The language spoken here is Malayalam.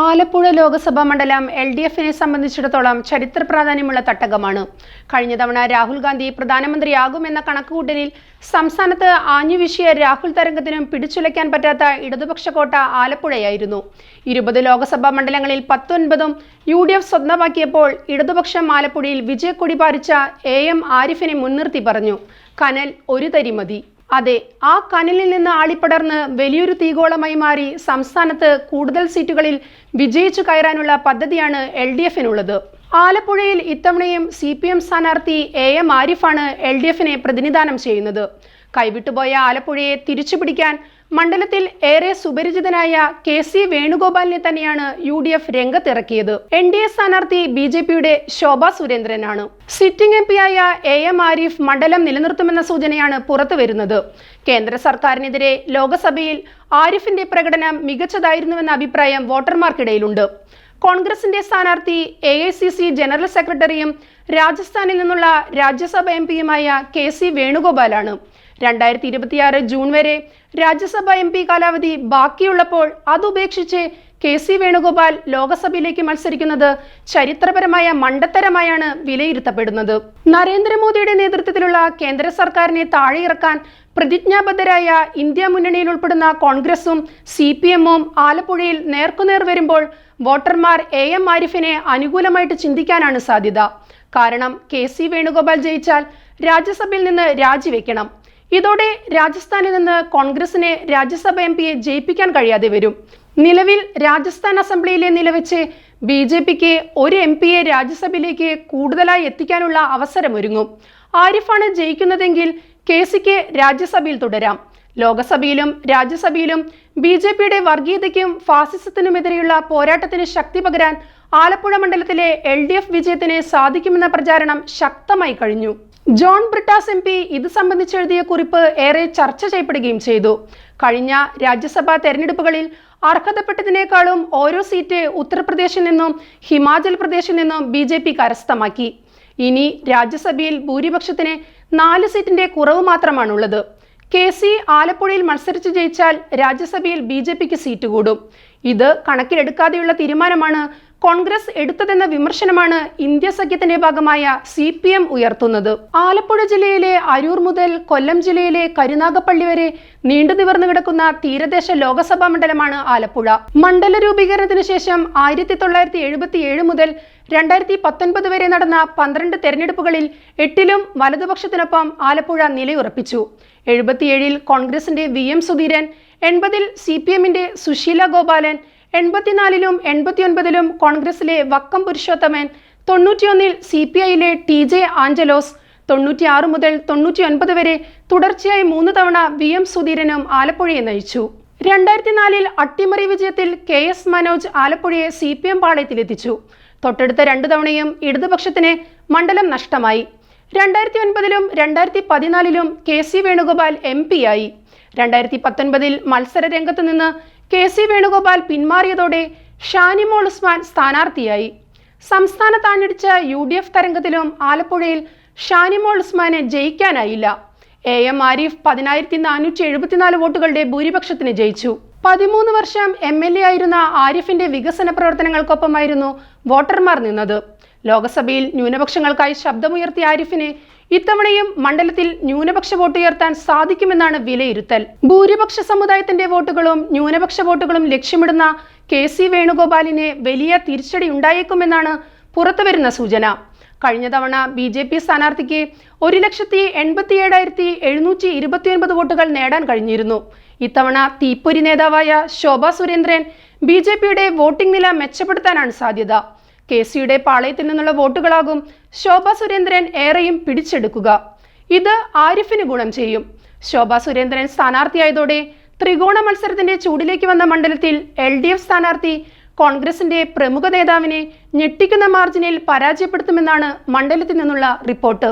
ആലപ്പുഴ ലോക്സഭാ മണ്ഡലം എൽ ഡി എഫിനെ സംബന്ധിച്ചിടത്തോളം ചരിത്ര പ്രാധാന്യമുള്ള തട്ടകമാണ്. കഴിഞ്ഞ തവണ രാഹുൽ ഗാന്ധി പ്രധാനമന്ത്രിയാകുമെന്ന കണക്കുകൂട്ടലിൽ സംസ്ഥാനത്ത് ആഞ്ഞുവീശിയ രാഹുൽ തരംഗത്തിനും പിടിച്ചുലയ്ക്കാൻ പറ്റാത്ത ഇടതുപക്ഷ കോട്ട ആലപ്പുഴയായിരുന്നു. ഇരുപത് ലോക്സഭാ മണ്ഡലങ്ങളിൽ പത്തൊൻപതും യു ഡി എഫ് സ്വന്തമാക്കിയപ്പോൾ ഇടതുപക്ഷം ആലപ്പുഴയിൽ വിജയക്കൊടി പാരിച്ച എ എം ആരിഫിനെ മുൻനിർത്തി പറഞ്ഞു. കനൽ ഒരു തരി മതി. അതെ ആ കനലിൽ നിന്ന് ആളിപ്പടർന്ന് വലിയൊരു തീഗോളമായി മാറി സംസ്ഥാനത്ത് കൂടുതൽ സീറ്റുകളിൽ വിജയിച്ചു കയറാനുള്ള പദ്ധതിയാണ് എൽ ഡി എഫിനുള്ളത്. ആലപ്പുഴയിൽ ഇത്തവണയും സി പി എം സ്ഥാനാർത്ഥി എ എം ആരിഫാണ് എൽ ഡി എഫിനെ പ്രതിനിധാനം ചെയ്യുന്നത്. കൈവിട്ടുപോയ ആലപ്പുഴയെ തിരിച്ചുപിടിക്കാൻ മണ്ഡലത്തിൽ ഏറെ സുപരിചിതനായ കെ സി വേണുഗോപാലിനെ തന്നെയാണ് യു ഡി എഫ് രംഗത്തിറക്കിയത്. എൻ ഡി എ സ്ഥാനാർത്ഥി ബി ജെ പിയുടെ ശോഭ സുരേന്ദ്രനാണ്. സിറ്റിംഗ് എം പിയായ എ എം ആരിഫ് മണ്ഡലം നിലനിർത്തുമെന്ന സൂചനയാണ് പുറത്തുവരുന്നത് കേന്ദ്ര സർക്കാരിനെതിരെ ലോക്സഭയിൽ ആരിഫിന്റെ പ്രകടനം മികച്ചതായിരുന്നുവെന്ന അഭിപ്രായം വോട്ടർമാർക്കിടയിലുണ്ട്. കോൺഗ്രസിന്റെ സ്ഥാനാർത്ഥി A I C C general സെക്രട്ടറിയും രാജസ്ഥാനിൽ നിന്നുള്ള രാജ്യസഭ എം പിയുമായ കെ സി വേണുഗോപാലാണ്. രണ്ടായിരത്തി ഇരുപത്തിയാറ് ജൂൺ വരെ രാജ്യസഭ എം പി കാലാവധി ബാക്കിയുള്ളപ്പോൾ അതുപേക്ഷിച്ച് കെ സി വേണുഗോപാൽ ലോക്സഭയിലേക്ക് മത്സരിക്കുന്നത് ചരിത്രപരമായ മണ്ടത്തരമായാണ് വിലയിരുത്തപ്പെടുന്നത്. നരേന്ദ്രമോദിയുടെ നേതൃത്വത്തിലുള്ള കേന്ദ്ര സർക്കാരിനെ താഴെയിറക്കാൻ പ്രതിജ്ഞാബദ്ധരായ ഇന്ത്യ മുന്നണിയിൽ ഉൾപ്പെടുന്ന കോൺഗ്രസും സി പി എമ്മും ആലപ്പുഴയിൽ നേർക്കുനേർ വരുമ്പോൾ വോട്ടർമാർ എ എം ആരിഫിനെ അനുകൂലമായിട്ട് ചിന്തിക്കാനാണ് സാധ്യത. കാരണം കെ സി വേണുഗോപാൽ ജയിച്ചാൽ രാജ്യസഭയിൽ നിന്ന് രാജിവെക്കണം. ഇതോടെ രാജസ്ഥാനിൽ നിന്ന് കോൺഗ്രസിനെ രാജ്യസഭ എം പിയെ ജയിപ്പിക്കാൻ കഴിയാതെ വരും. നിലവിൽ രാജസ്ഥാൻ അസംബ്ലിയിലെ നിലവെച്ച് ബി ജെ പിക്ക് ഒരു എം പിയെ രാജ്യസഭയിലേക്ക് കൂടുതലായി എത്തിക്കാനുള്ള അവസരമൊരുങ്ങും. ആരിഫാണ് ജയിക്കുന്നതെങ്കിൽ കെ സിക്ക് രാജ്യസഭയിൽ തുടരാം. ലോകസഭയിലും രാജ്യസഭയിലും ബി ജെ പിയുടെ വർഗീയതയ്ക്കും ഫാസിസത്തിനുമെതിരെയുള്ള പോരാട്ടത്തിന് ശക്തി പകരാൻ ആലപ്പുഴ മണ്ഡലത്തിലെ എൽ ഡി എഫ് വിജയത്തിന് സാധിക്കുമെന്ന പ്രചാരണം ശക്തമായി കഴിഞ്ഞു. ജോൺ ബ്രിട്ടാസ് എം പി ഇത് സംബന്ധിച്ച് എഴുതിയ കുറിപ്പ് ഏറെ ചർച്ച ചെയ്യപ്പെടുകയും ചെയ്തു. കഴിഞ്ഞ രാജ്യസഭാ തെരഞ്ഞെടുപ്പുകളിൽ അർഹതപ്പെട്ടതിനേക്കാളും ഓരോ സീറ്റ് ഉത്തർപ്രദേശിൽ നിന്നും ഹിമാചൽ പ്രദേശിൽ നിന്നും ബി ജെ പി കരസ്ഥമാക്കി. ഇനി രാജ്യസഭയിൽ ഭൂരിപക്ഷത്തിന് നാല് സീറ്റിന്റെ കുറവ് മാത്രമാണുള്ളത്. കെ സി ആലപ്പുഴയിൽ മത്സരിച്ച് ജയിച്ചാൽ രാജ്യസഭയിൽ ബി ജെ പിക്ക് സീറ്റ് കൂടും. ഇത് കണക്കിലെടുക്കാതെയുള്ള തീരുമാനമാണ് കോൺഗ്രസ് എടുത്തതെന്ന വിമർശനമാണ് ഇന്ത്യ സഖ്യത്തിന്റെ ഭാഗമായ സി പി എം ഉയർത്തുന്നത്. ആലപ്പുഴ ജില്ലയിലെ അരൂർ മുതൽ കൊല്ലം ജില്ലയിലെ കരുനാഗപ്പള്ളി വരെ നീണ്ടു നിവർന്നു കിടക്കുന്ന തീരദേശ ലോകസഭാ മണ്ഡലമാണ് ആലപ്പുഴ. മണ്ഡല രൂപീകരണത്തിന് ശേഷം ആയിരത്തി തൊള്ളായിരത്തി എഴുപത്തി ഏഴ് മുതൽ രണ്ടായിരത്തി പത്തൊൻപത് വരെ നടന്ന പന്ത്രണ്ട് തെരഞ്ഞെടുപ്പുകളിൽ എട്ടിലും വലതുപക്ഷത്തിനൊപ്പം ആലപ്പുഴ നിലയുറപ്പിച്ചു. എഴുപത്തിയേഴിൽ കോൺഗ്രസിന്റെ വി എം സുധീരൻ എൺപതിൽ സി പി എമ്മിന്റെ സുശീല ഗോപാലൻ എൺപത്തിനാലിലും എൺപത്തിയൊൻപതിലും കോൺഗ്രസിലെ വക്കം പുരുഷോത്തമൻ തൊണ്ണൂറ്റിയൊന്നിൽ സി പി ഐയിലെ ടി ജെ ആഞ്ചലോസ് തൊണ്ണൂറ്റിയാറ് മുതൽ തൊണ്ണൂറ്റിയൊൻപത് വരെ തുടർച്ചയായി മൂന്ന് തവണ വി എം സുധീരനും ആലപ്പുഴയെ നയിച്ചു. രണ്ടായിരത്തി നാലിൽ അട്ടിമറി വിജയത്തിൽ കെ എസ് മനോജ് ആലപ്പുഴയെ സി പി എം പാളയത്തിലെത്തിച്ചു. തൊട്ടടുത്ത രണ്ടു തവണയും ഇടതുപക്ഷത്തിന് മണ്ഡലം നഷ്ടമായി. രണ്ടായിരത്തി ഒൻപതിലും രണ്ടായിരത്തി പതിനാലിലും കെ സി വേണുഗോപാൽ എം ആയി. രണ്ടായിരത്തി പത്തൊൻപതിൽ മത്സര രംഗത്ത് നിന്ന് കെ സി വേണുഗോപാൽ പിന്മാറിയതോടെ ഷാനിമോൾ ഉസ്മാൻ സ്ഥാനാർത്ഥിയായി. സംസ്ഥാന താഞ്ഞടിച്ച യു ഡി എഫ് തരംഗത്തിലും ആലപ്പുഴയിൽ ഷാനിമോൾ ഉസ്മാനെ ജയിക്കാനായില്ല. എ എം ആരിഫ് പതിനായിരത്തി നാനൂറ്റി എഴുപത്തിനാല് വോട്ടുകളുടെ ഭൂരിപക്ഷത്തിന് ജയിച്ചു. പതിമൂന്ന് വർഷം എം എൽ എ ആയിരുന്ന ആരിഫിന്റെ വികസന പ്രവർത്തനങ്ങൾക്കൊപ്പമായിരുന്നു വോട്ടർമാർ നിന്നത്. ലോക്സഭയിൽ ന്യൂനപക്ഷങ്ങൾക്കായി ശബ്ദമുയർത്തിയ ആരിഫിനെ ഇത്തവണയും മണ്ഡലത്തിൽ ന്യൂനപക്ഷ വോട്ട് ഉയർത്താൻ സാധിക്കുമെന്നാണ് വിലയിരുത്തൽ. ഭൂരിപക്ഷ സമുദായത്തിന്റെ വോട്ടുകളും ന്യൂനപക്ഷ വോട്ടുകളും ലക്ഷ്യമിടുന്ന കെ സി വേണുഗോപാലിന് വലിയ തിരിച്ചടി ഉണ്ടായേക്കുമെന്നാണ് പുറത്തുവരുന്ന സൂചന. കഴിഞ്ഞ തവണ ബി ജെ പി സ്ഥാനാർത്ഥിക്ക് ഒരു ലക്ഷത്തി എൺപത്തി ഏഴായിരത്തി എഴുന്നൂറ്റി ഇരുപത്തിയൊൻപത് വോട്ടുകൾ നേടാൻ കഴിഞ്ഞിരുന്നു. ഇത്തവണ തീപ്പൊരി നേതാവായ ശോഭ സുരേന്ദ്രൻ ബി ജെ പിയുടെ വോട്ടിംഗ് നില മെച്ചപ്പെടുത്താനാണ് സാധ്യത. കെ സിയുടെ പാളയത്തിൽ നിന്നുള്ള വോട്ടുകളാകും ശോഭ സുരേന്ദ്രൻ ഏറെയും പിടിച്ചെടുക്കുക. ഇത് ആരിഫിന് ഗുണം ചെയ്യും. ശോഭ സുരേന്ദ്രൻ സ്ഥാനാർത്ഥിയായതോടെ ത്രികോണ മത്സരത്തിന്റെ ചൂടിലേക്ക് വന്ന മണ്ഡലത്തിൽ എൽ ഡി എഫ് സ്ഥാനാർത്ഥി കോൺഗ്രസിന്റെ പ്രമുഖ നേതാവിനെ ഞെട്ടിക്കുന്ന മാർജിനിൽ പരാജയപ്പെടുത്തുമെന്നാണ് മണ്ഡലത്തിൽ നിന്നുള്ള റിപ്പോർട്ട്.